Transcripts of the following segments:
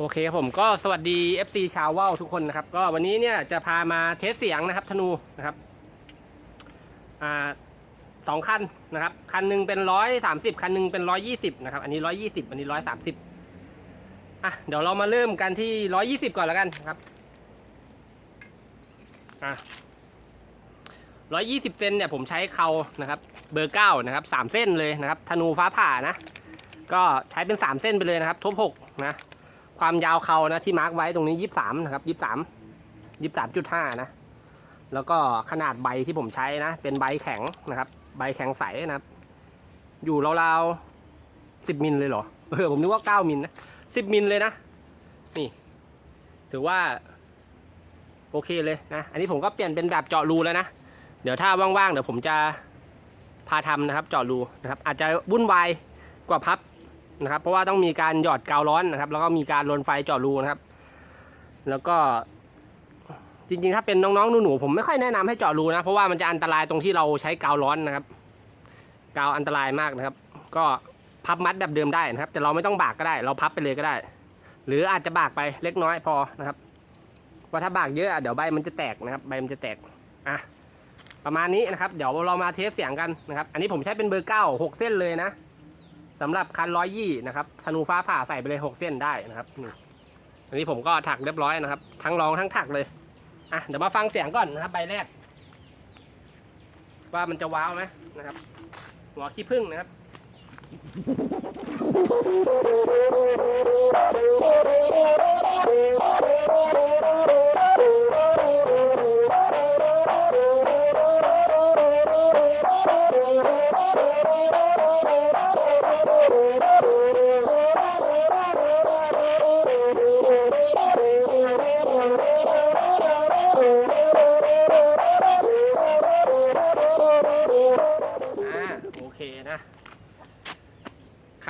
โอเคครับผมก็สวัสดี FC ชาวว่าวทุกคนนะครับ ก็วันนี้เนี่ยจะพามาเทสเสียงนะครับธนูนะครับอ่าสองคันนะครับ คันหนึ่งเป็นร้อยสามสิบคันหนึ่งเป็นร้อยยี่สิบนะครับ อันนี้ร้อยยี่สิบอันนี้ร้อยสามสิบอะเดี๋ยวเรามาเริ่มกันที่ร้อยยี่สิบก่อนแล้วกันครับอะร้อยยี่สิบเซนเนี่ยผมใช้เขานะครับเบอร์เก้านะครับสามเส้นเลยนะครับธนูฟ้าผ่านะ ก็ใช้เป็นสามเส้นไปเลยนะครับทบหกนะ ความยาวเขานะที่มาร์กไว้ตรงนี้ยี่สามนะครับยี่สามยี่สามจุดห้านะ แล้วก็ขนาดใบที่ผมใช้นะ เป็นใบแข็งนะครับ ใบแข็งใสนะครับ อยู่ราวๆสิบมิลเลยเหรอเออผมนึกว่าเก้ามิลนะสิบมิลเลยนะนี่ถือว่า โอเคเลยนะ อันนี้ผมก็เปลี่ยนเป็นแบบเจาะรูแล้วนะ เดี๋ยวถ้าว่างๆเดี๋ยวผมจะพาทำนะครับ เจาะรูนะครับ อาจจะวุ่นวายกว่าพับ นะครับ เพราะว่าต้องมีการหยอดกาวร้อนนะครับ แล้วก็มีการลนไฟเจาะรูนะครับ แล้วก็จริงๆ ถ้าเป็นน้องๆหนูๆผมไม่ค่อยแนะนำให้เจาะรูนะ เพราะว่ามันจะอันตรายตรงที่เราใช้กาวร้อนนะครับ กาวอันตรายมากนะครับ ก็พับมัดแบบเดิมได้นะครับ แต่เราไม่ต้องบากก็ได้ เราพับไปเลยก็ได้ หรืออาจจะบากไปเล็กน้อยพอนะครับว่าถ้าบากเยอะเดี๋ยวใบมันจะแตกนะครับ ใบมันจะแตกอะประมาณนี้นะครับ เดี๋ยวเรามาเทสเสียงกันนะครับ อันนี้ผมใช้เป็นเบอร์เก้าหกเส้นเลยนะ สำหรับคันร้อยยี่นะครับธนูฟ้าผ่าใส่ไปเลยหกเส้นได้นะครับนี่อันนี้ผมก็ถักเรียบร้อยนะครับ ทั้งรองทั้งถักเลยอะเดี๋ยวมาฟังเสียงก่อนนะครับใบแรก ว่ามันจะว้าวไหมนะครับ หัวขี้ผึ้งนะครับอ่า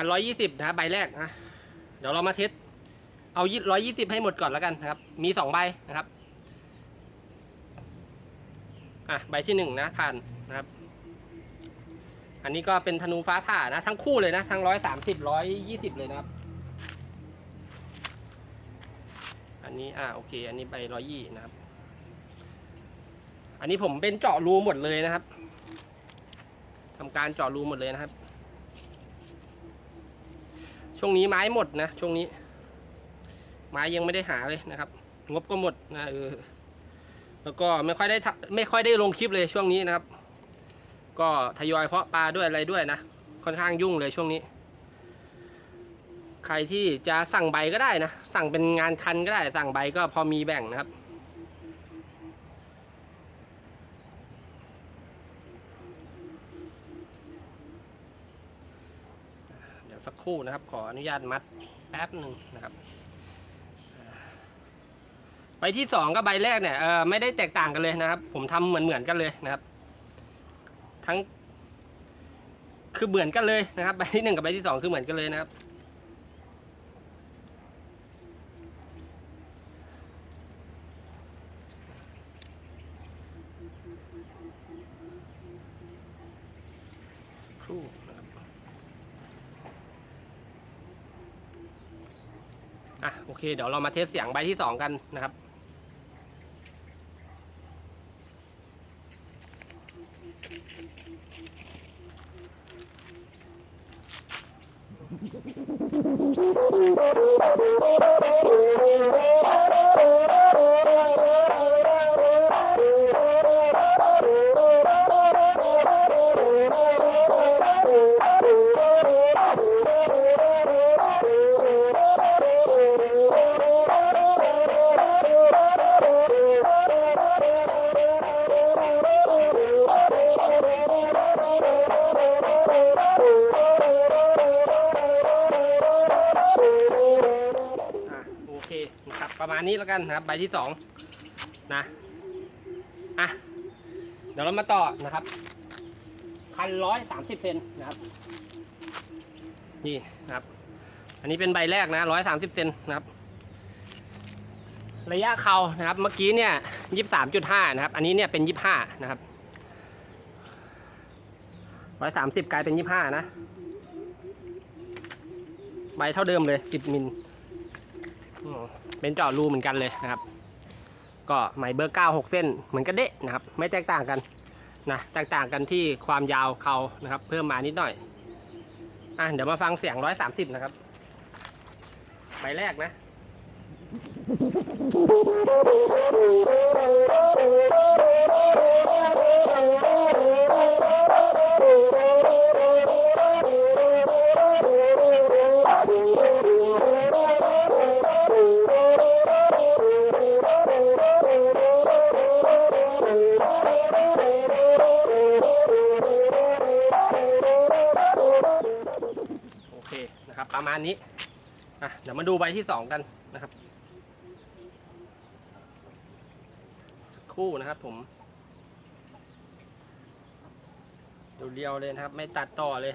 คันร้อยยี่สิบนะครับใบแรกนะเดี๋ยวเรามาเทสเอาร้อยยี่สิบให้หมดก่อนแล้วกันนะครับ มีสองใบนะครับอะใบที่หนึ่งนะผ่านนะครับ อันนี้ก็เป็นธนูฟ้าผ่านะทั้งคู่เลยนะทั้งร้อยสามสิบร้อยยี่สิบเลยนะครับ อันนี้อ่าโอเค อันนี้ใบร้อยยี่นะครับ อันนี้ผมเป็นเจาะรูหมดเลยนะครับทำการเจาะรูหมดเลยนะครับ ช่วงนี้ไม้หมดนะช่วงนี้ ไม้ยังไม่ได้หาเลยนะครับ งบก็หมดนะเออแล้วก็ไม่ค่อยได้ไม่ค่อยได้ลงคลิปเลยช่วงนี้นะครับ ก็ทยอยเพาะปลาด้วยอะไรด้วยนะค่อนข้างยุ่งเลยช่วงนี้ ใครที่จะสั่งใบก็ได้นะ สั่งเป็นงานคันก็ได้ สั่งใบก็พอมีแบ่งนะครับ เดี๋ยว สักครู่นะครับ ขออนุญาตมัดแป๊บหนึ่งนะครับ ใบที่สองกับใบแรกเนี่ยเออไม่ได้แตกต่างกันเลยนะครับ ผมทำเหมือนเหมือนกันเลยนะครับ ทั้ง คือเหมือนกันเลยนะครับ ใบที่หนึ่งกับใบที่สองคือเหมือนกันเลยนะครับครู่นะครับ อะโอเค เดี๋ยวเรามาเทสเสียงใบที่สองกันนะครับอ มาณนี้แล้วกันนะครับใบที่สองนะอะเดี๋ยวเรามาต่อนะครับพันร้อยสามสิบเซนนะครับ นี่นะครับ อันนี้เป็นใบแรกนะร้อยสามสิบเซนนะครับ ระยะเขานะครับ เมื่อกี้เนี่ยยี่สามจุดห้านะครับ อันนี้เนี่ยเป็นยี่ห้านะครับร้อยสามสิบกลายเป็นยี่ห้านะ ใบเท่าเดิมเลยสิบมิล เป็นเจาะรูเหมือนกันเลยนะครับ ก็ไหมเบอร์เก้าหกเส้นเหมือนกันเดะนะครับ ไม่แตกต่างกันนะแตกต่างกันที่ความยาวเขานะครับ เพิ่มมานิดหน่อยอะเดี๋ยวมาฟังเสียงร้อยสามสิบนะครับใบแรกนะโนะครับ ประมาณนี้อะเดี๋ยวมาดูใบที่สองกันนะครับ สักครู่นะครับผมเรียวๆเลยนะครับ ไม่ตัดต่อเลย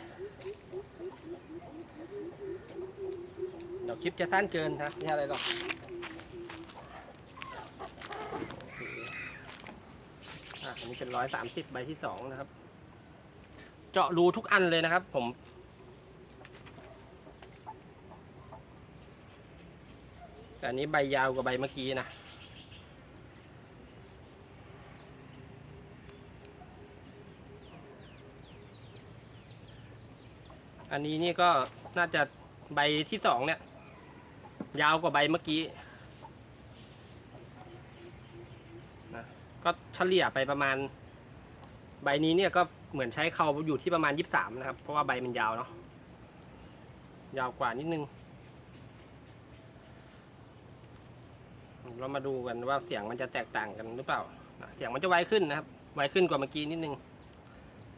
เดี๋ยวคลิปจะสั้นเกินนะไม่อะไรหรอกโอเคอะอันนี้เป็นร้อยสามสิบใบที่สองนะครับ เจาะรูทุกอันเลยนะครับ ผม แต่อันนี้ใบยาวกว่าใบเมื่อกี้นะ อันนี้นี่ก็น่าจะใบที่สองเนี่ย ยาวกว่าใบเมื่อกี้นะก็เฉลี่ยไปประมาณ ใบนี้เนี่ยก็เหมือนใช้เขาอยู่ที่ประมาณยี่สิบสามนะครับ เพราะว่าใบมันยาวเนาะยาวกว่านิดนึง เรามาดูกันว่าเสียงมันจะแตกต่างกันหรือเปล่า เสียงมันจะไวขึ้นนะครับ ไวขึ้นกว่าเมื่อกี้นิดนึง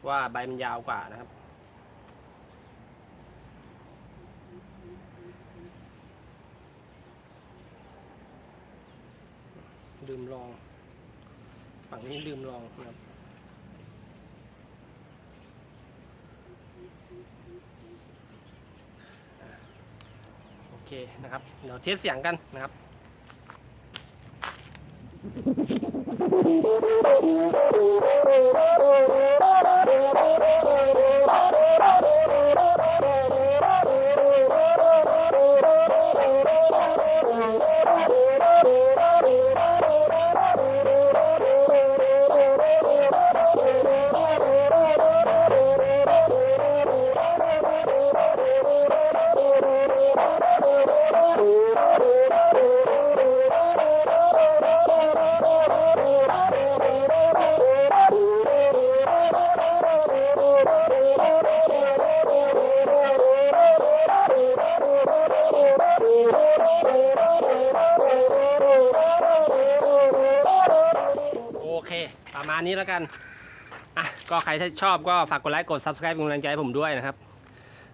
ว่าใบมันยาวกว่านะครับลืมลองฝั่งนี้ลืมลองนะครับโอเคนะครับ เดี๋ยวเทสเสียงกันนะครับ โอ มาณนี้แล้วกันอะก็ใครชอบก็ฝากกดไลค์กด subscribe เป็นกำลังใจให้ผมด้วยนะครับ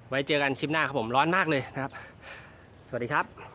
ไว้เจอกันคลิปหน้าครับผมร้อนมากเลยนะครับ สวัสดีครับ